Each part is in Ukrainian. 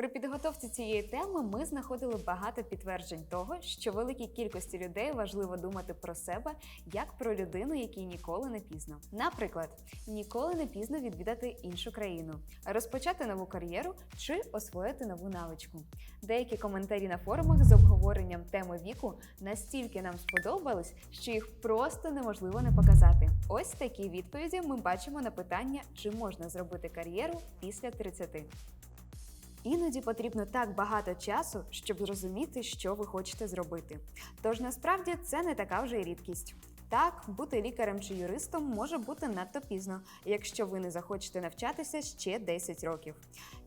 При підготовці цієї теми ми знаходили багато підтверджень того, що великій кількості людей важливо думати про себе як про людину, якій ніколи не пізно. Наприклад, ніколи не пізно відвідати іншу країну, розпочати нову кар'єру чи освоїти нову навичку. Деякі коментарі на форумах з обговоренням теми віку настільки нам сподобались, що їх просто неможливо не показати. Ось такі відповіді ми бачимо на питання, чи можна зробити кар'єру після 30. Іноді потрібно так багато часу, щоб зрозуміти, що ви хочете зробити. Тож насправді це не така вже й рідкість. Так, бути лікарем чи юристом може бути надто пізно, якщо ви не захочете навчатися ще 10 років.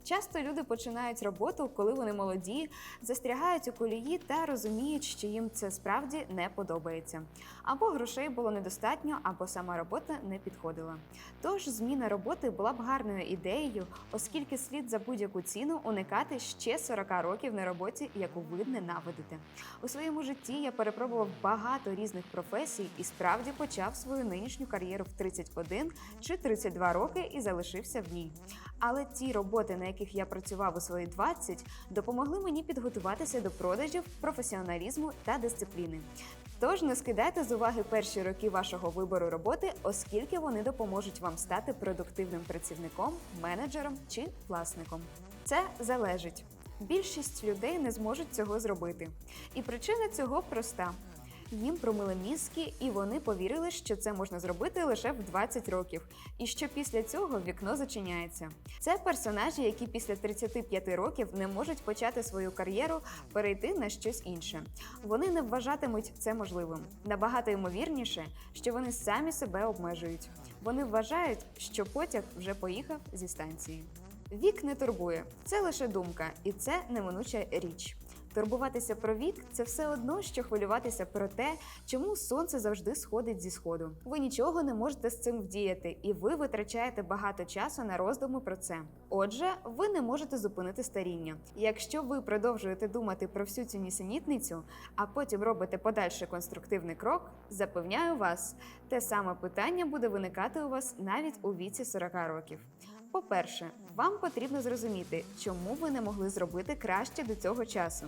Часто люди починають роботу, коли вони молоді, застрягають у колії та розуміють, що їм це справді не подобається. Або грошей було недостатньо, або сама робота не підходила. Тож зміна роботи була б гарною ідеєю, оскільки слід за будь-яку ціну уникати ще 40 років на роботі, яку ви ненавидите. У своєму житті я перепробував багато різних професій і справді почав свою нинішню кар'єру в 31 чи 32 роки і залишився в ній. Але ті роботи, на яких я працював у свої 20, допомогли мені підготуватися до продажів, професіоналізму та дисципліни. Тож не скидайте з уваги перші роки вашого вибору роботи, оскільки вони допоможуть вам стати продуктивним працівником, менеджером чи власником. Це залежить. Більшість людей не зможуть цього зробити. І причина цього проста. Їм промили мізки, і вони повірили, що це можна зробити лише в 20 років, і що після цього вікно зачиняється. Це персонажі, які після 35 років не можуть почати свою кар'єру, перейти на щось інше. Вони не вважатимуть це можливим. Набагато ймовірніше, що вони самі себе обмежують. Вони вважають, що потяг вже поїхав зі станції. Вік не турбує, це лише думка, і це неминуча річ. Турбуватися про вік це все одно, що хвилюватися про те, чому сонце завжди сходить зі сходу. Ви нічого не можете з цим вдіяти, і ви витрачаєте багато часу на роздуми про це. Отже, ви не можете зупинити старіння. Якщо ви продовжуєте думати про всю цю нісенітницю, а потім робите подальший конструктивний крок, запевняю вас, те саме питання буде виникати у вас навіть у віці 40 років. По-перше, вам потрібно зрозуміти, чому ви не могли зробити краще до цього часу.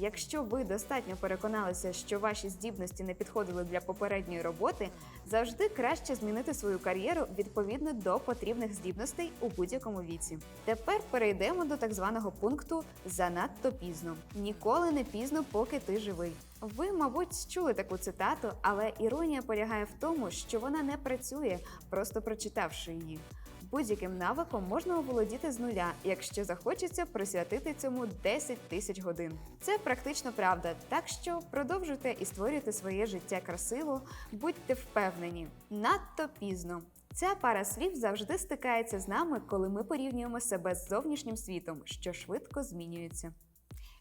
Якщо ви достатньо переконалися, що ваші здібності не підходили для попередньої роботи, завжди краще змінити свою кар'єру відповідно до потрібних здібностей у будь-якому віці. Тепер перейдемо до так званого пункту занадто пізно. Ніколи не пізно, поки ти живий. Ви, мабуть, чули таку цитату, але іронія полягає в тому, що вона не працює, просто прочитавши її. Будь-яким навиком можна оволодіти з нуля, якщо захочеться присвятити цьому 10 тисяч годин. Це практично правда, так що продовжуйте і створюйте своє життя красиво, будьте впевнені, надто пізно. Ця пара слів завжди стикається з нами, коли ми порівнюємо себе з зовнішнім світом, що швидко змінюється.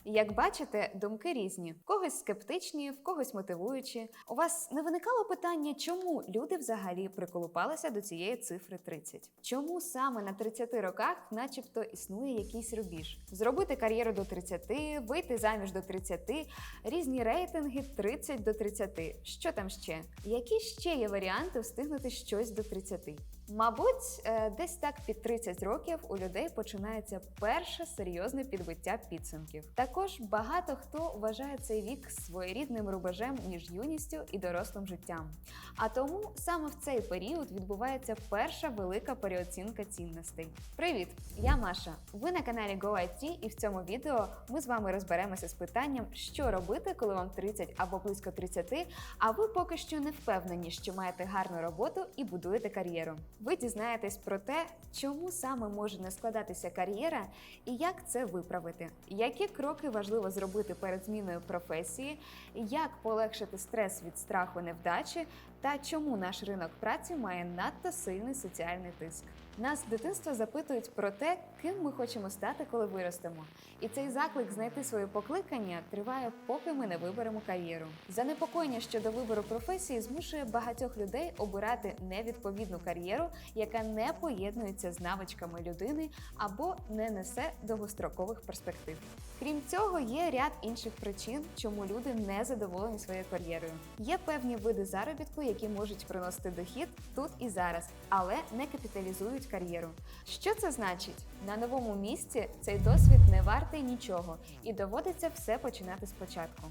Як бачите, думки різні: в когось скептичні, в когось мотивуючі. У вас не виникало питання, чому люди взагалі приколупалися до цієї цифри 30? Чому саме на 30 роках, начебто, існує якийсь рубіж? Зробити кар'єру до 30, вийти заміж до 30, різні рейтинги 30 до 30. Що там ще? Які ще є варіанти встигнути щось до 30? Мабуть, е, десь так під 30 років у людей починається перше серйозне підбиття підсумків. Також багато хто вважає цей вік своєрідним рубежем між юністю і дорослим життям. А тому саме в цей період відбувається перша велика переоцінка цінностей. Привіт! Я Маша. Ви на каналі GoIT і в цьому відео ми з вами розберемося з питанням, що робити, коли вам 30 або близько 30, а ви поки що не впевнені, що маєте гарну роботу і будуєте кар'єру. Ви дізнаєтесь про те, чому саме може не складатися кар'єра і як це виправити, які кроки важливо зробити перед зміною професії, як полегшити стрес від страху невдачі та чому наш ринок праці має надто сильний соціальний тиск. Нас з дитинства запитують про те, ким ми хочемо стати, коли виростемо. І цей заклик знайти своє покликання триває, поки ми не виберемо кар'єру. Занепокоєння щодо вибору професії змушує багатьох людей обирати невідповідну кар'єру, яка не поєднується з навичками людини або не несе довгострокових перспектив. Крім цього, є ряд інших причин, чому люди не задоволені своєю кар'єрою. Є певні види заробітку, які можуть приносити дохід тут і зараз, але не капіталізують кар'єру. Що це значить? На новому місці цей досвід не вартий нічого і доводиться все починати спочатку.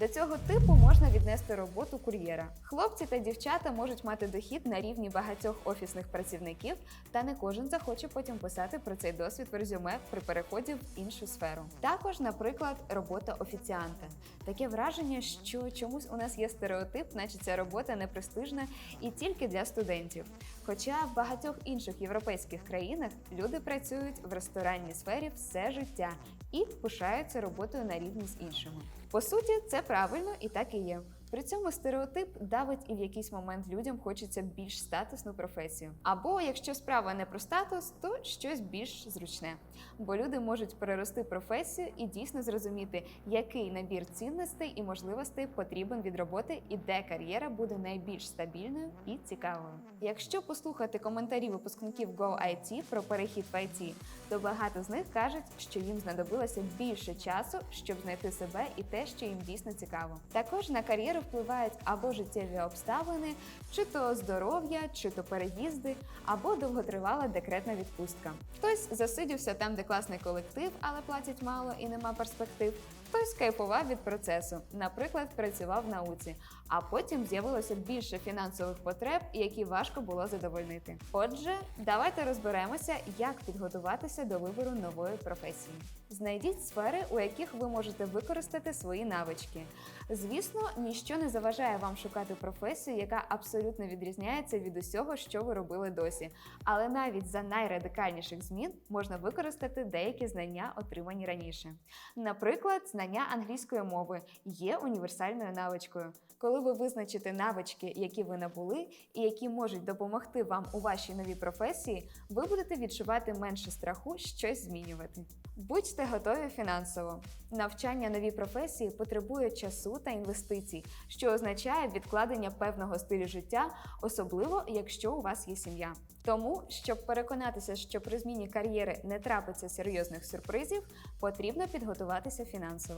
До цього типу можна віднести роботу кур'єра. Хлопці та дівчата можуть мати дохід на рівні багатьох офісних працівників, та не кожен захоче потім писати про цей досвід в резюме при переході в іншу сферу. Також, наприклад, робота офіціанта. Таке враження, що чомусь у нас є стереотип, наче ця робота непрестижна і тільки для студентів. Хоча в багатьох інших європейських країнах люди працюють в ресторанній сфері все життя і пишається роботою на рівні з іншими. По суті, це правильно і так і є. При цьому стереотип давить і в якийсь момент людям хочеться більш статусну професію. Або якщо справа не про статус, то щось більш зручне. Бо люди можуть перерости професію і дійсно зрозуміти, який набір цінностей і можливостей потрібен від роботи і де кар'єра буде найбільш стабільною і цікавою. Якщо послухати коментарі випускників GoIT про перехід в IT, то багато з них кажуть, що їм знадобилося більше часу, щоб знайти себе і те, що їм дійсно цікаво. Також на кар'єру впливають або життєві обставини, чи то здоров'я, чи то переїзди, або довготривала декретна відпустка. Хтось засидівся там, де класний колектив, але платять мало і нема перспектив. Хтось кайфував від процесу, наприклад, працював в науці, а потім з'явилося більше фінансових потреб, які важко було задовольнити. Отже, давайте розберемося, як підготуватися до вибору нової професії. Знайдіть сфери, у яких ви можете використати свої навички. Звісно, ніщо не заважає вам шукати професію, яка абсолютно відрізняється від усього, що ви робили досі. Але навіть за найрадикальніших змін можна використати деякі знання, отримані раніше. Наприклад, знання англійської мови є універсальною навичкою. Коли ви визначите навички, які ви набули, і які можуть допомогти вам у вашій новій професії, ви будете відчувати менше страху щось змінювати. Будьте готові фінансово. Навчання новій професії потребує часу та інвестицій, що означає відкладення певного стилю життя, особливо якщо у вас є сім'я. Тому, щоб переконатися, що при зміні кар'єри не трапиться серйозних сюрпризів, потрібно підготуватися фінансово.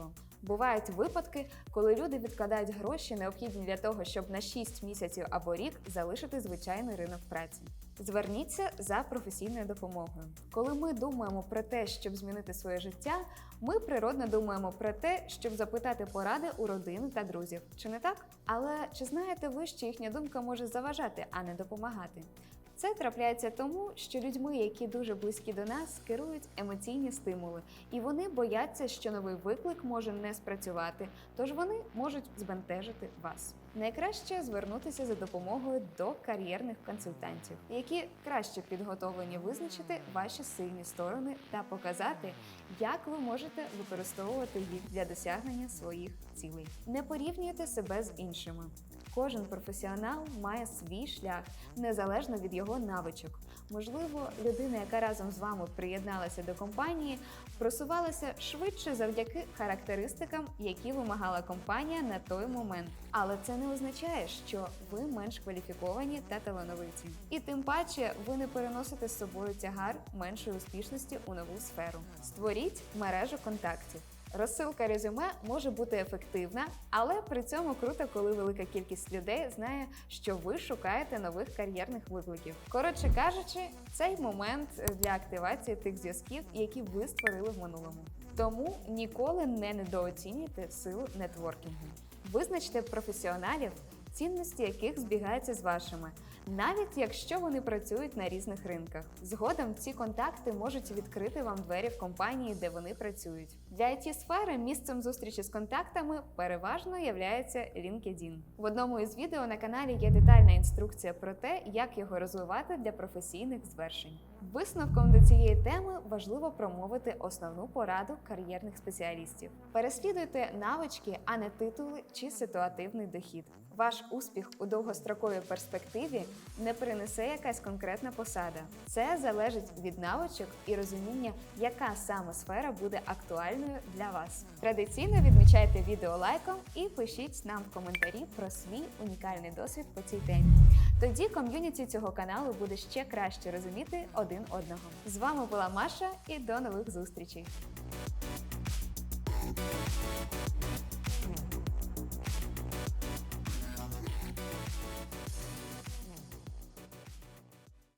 Бувають випадки, коли люди відкладають гроші, необхідні для того, щоб на 6 місяців або рік залишити звичайний ринок праці. Зверніться за професійною допомогою. Коли ми думаємо про те, щоб змінити своє життя, ми природно думаємо про те, щоб запитати поради у родини та друзів. Чи не так? Але чи знаєте ви, що їхня думка може заважати, а не допомагати? Це трапляється тому, що людьми, які дуже близькі до нас, керують емоційні стимули, і вони бояться, що новий виклик може не спрацювати, тож вони можуть збентежити вас. Найкраще звернутися за допомогою до кар'єрних консультантів, які краще підготовлені визначити ваші сильні сторони та показати, як ви можете використовувати їх для досягнення своїх цілей. Не порівнюйте себе з іншими. Кожен професіонал має свій шлях незалежно від його навичок. Можливо, людина, яка разом з вами приєдналася до компанії, просувалася швидше завдяки характеристикам, які вимагала компанія на той момент. Але це не означає, що ви менш кваліфіковані та талановиті. І тим паче ви не переносите з собою тягар меншої успішності у нову сферу. Створіть мережу контактів. Розсилка резюме може бути ефективна, але при цьому круто, коли велика кількість людей знає, що ви шукаєте нових кар'єрних викликів. Коротше кажучи, цей момент для активації тих зв'язків, які ви створили в минулому. Тому ніколи не недооцінюйте силу нетворкінгу. Визначте професіоналів, цінності яких збігаються з вашими, навіть якщо вони працюють на різних ринках. Згодом ці контакти можуть відкрити вам двері в компанії, де вони працюють. Для it сфери місцем зустрічі з контактами переважно являється LinkedIn. В одному із відео на каналі є детальна інструкція про те, як його розвивати для професійних звершень. Висновком до цієї теми важливо промовити основну пораду кар'єрних спеціалістів. Переслідуйте навички, а не титули чи ситуативний дохід. Ваш успіх у довгостроковій перспективі не принесе якась конкретна посада. Це залежить від навичок і розуміння, яка саме сфера буде актуальною для вас. Традиційно відмічайте відео лайком і пишіть нам в коментарі про свій унікальний досвід по цій темі. Тоді ком'юніті цього каналу буде ще краще розуміти один одного. З вами була Маша і до нових зустрічей.